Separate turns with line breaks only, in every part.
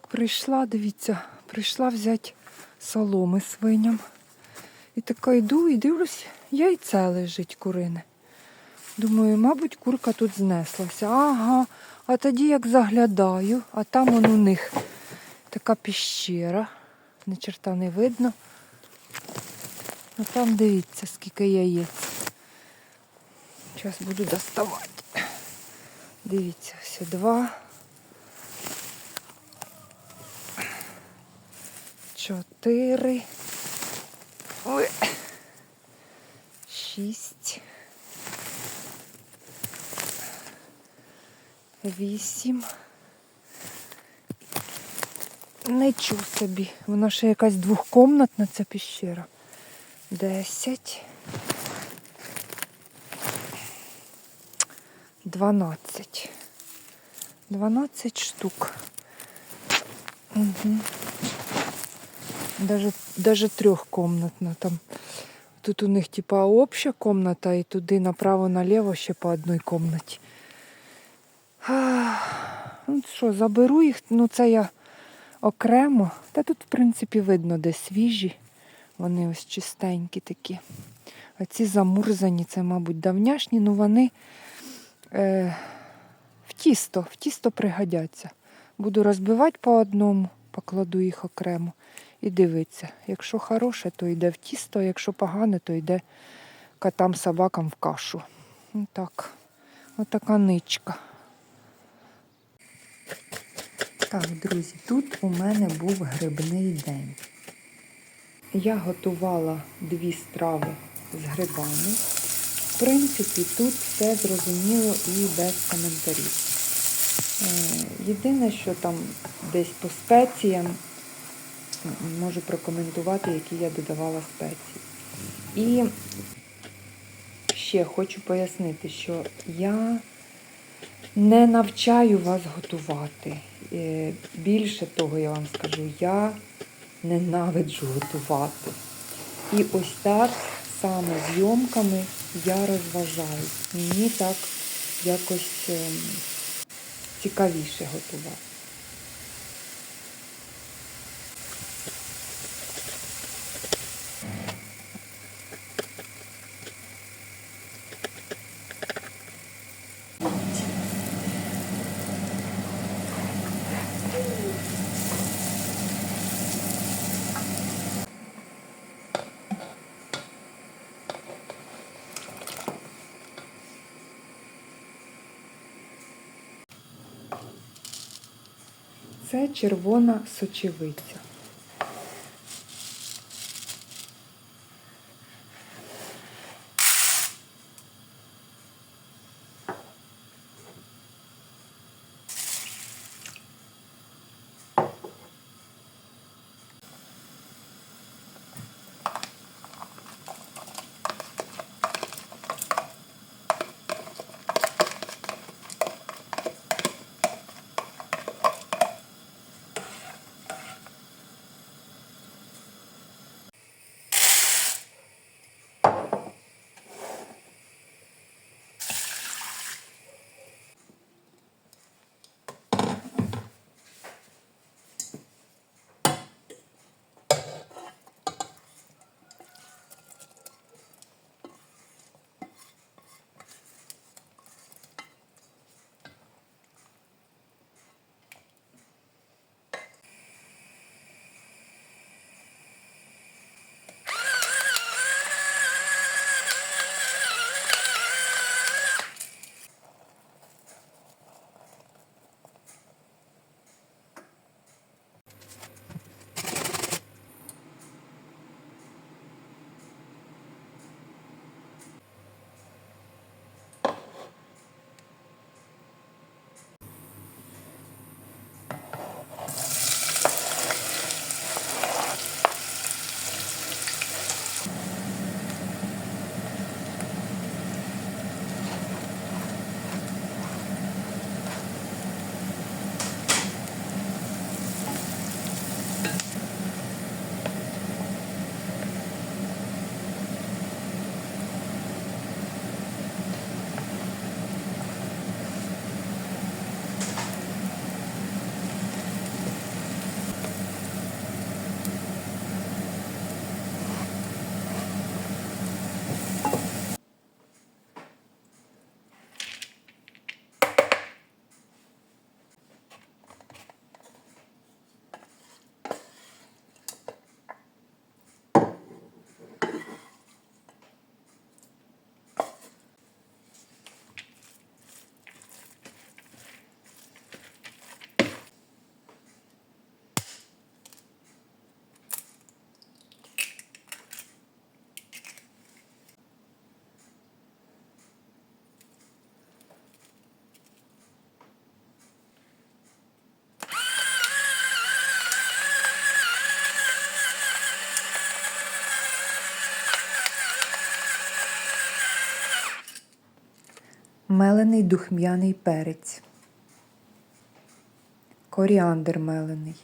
Так, прийшла, дивіться, прийшла взяти соломи свиням. І така йду і дивлюсь, яйце лежить курине. Думаю, мабуть, курка тут знеслася. Ага, а тоді як заглядаю, а там он у них така піщера. Ні черта не видно. А там дивіться, скільки яєць. Зараз буду доставати. Дивіться, все два. Чотири. Ой. Шість. Вісім. Нічого собі. Вона ще якась двохкомнатна ця піщера. Десять. Дванадцять. Дванадцять штук. Угу. Даже, даже трьохкомнатна там. Тут у них типа обща комната, і туди направо-наліво ще по одній комнаті. Ну що, заберу їх, ну це я окремо. Та тут, в принципі, видно, де свіжі. Вони ось чистенькі такі. А ці замурзані, це, мабуть, давняшні, ну вони е, в тісто, в тісто пригодяться. Буду розбивати по одному, покладу їх окремо і дивитися. Якщо хороше, то йде в тісто, а якщо погане, то йде котам, собакам в кашу. Ну так, отака ничка. Так, друзі, тут у мене був грибний день. Я готувала дві страви з грибами. В принципі, тут все зрозуміло і без коментарів. Е, Єдине, що там десь по спеціям можу прокоментувати, які я додавала спеції. І ще хочу пояснити, що я не навчаю вас готувати. Е, Більше того, я вам скажу, я ненавиджу готувати. І ось так саме зйомками я розважаю. Мені так якось ем, цікавіше готувати. Це червона сочевиця. Мелений духмяний перець. Коріандр мелений.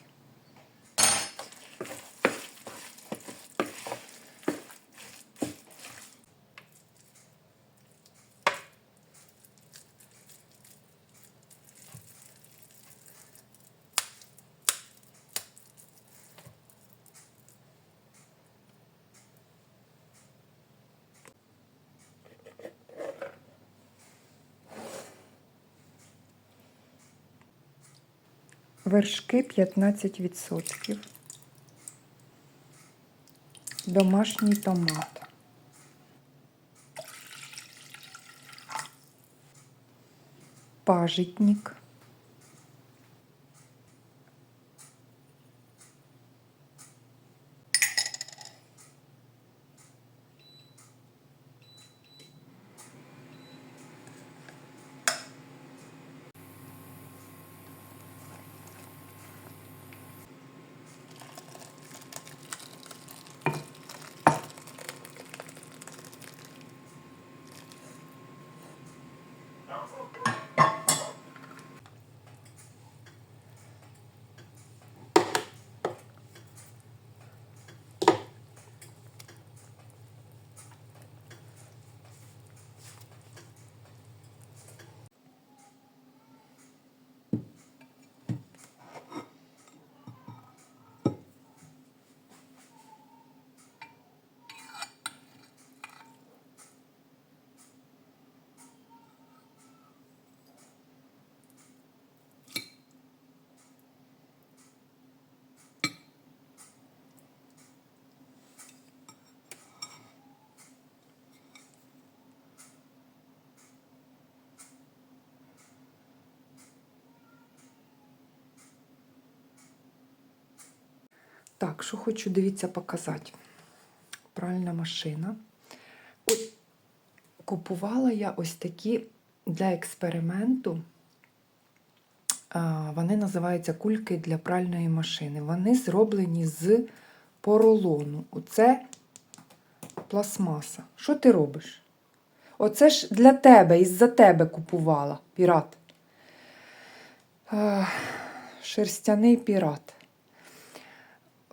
Вершки 15%. Домашній томат. Пажитник. Oh, God. Так, що хочу, дивіться, показати. Пральна машина. Ось купувала я ось такі для експерименту. Вони називаються кульки для пральної машини. Вони зроблені з поролону. Оце пластмаса. Що ти робиш? Оце ж для тебе, із-за тебе купувала пірат. Шерстяний пірат.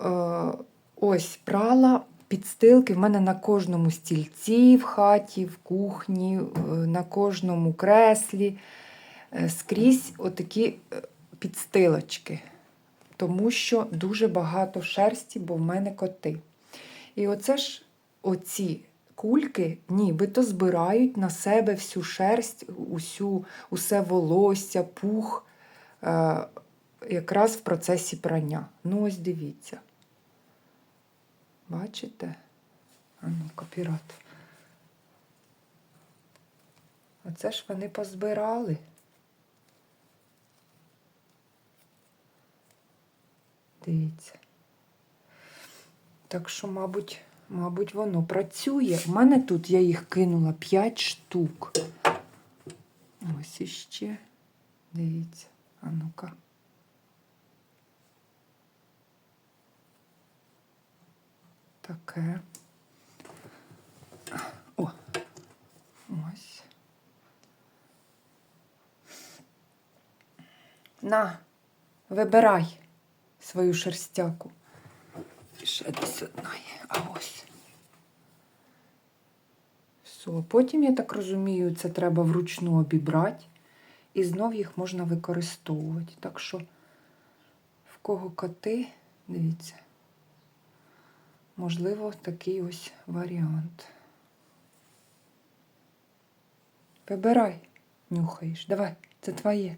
Е, Ось прала підстилки в мене на кожному стільці в хаті, в кухні, е, на кожному креслі. Е, Скрізь отакі підстилочки, тому що дуже багато шерсті, бо в мене коти. І оце ж оці кульки нібито збирають на себе всю шерсть, усю, усе волосся, пух, е, якраз в процесі прання. Ну, ось дивіться. Бачите? А ну, пірат. Оце ж вони позбирали. Дивіться. Так що, мабуть, мабуть, воно працює. У мене тут я їх кинула 5 штук. Ось іще. Дивіться. А ну-ка. Таке. О. Ось. На, вибирай свою шерстяку. І Ще десь одна є. А ось. Все. Потім, я так розумію, це треба вручну обібрати. І знов їх можна використовувати. Так що, в кого коти, дивіться. Можливо, такий ось варіант. Вибирай, нюхаєш. Давай, це твоє.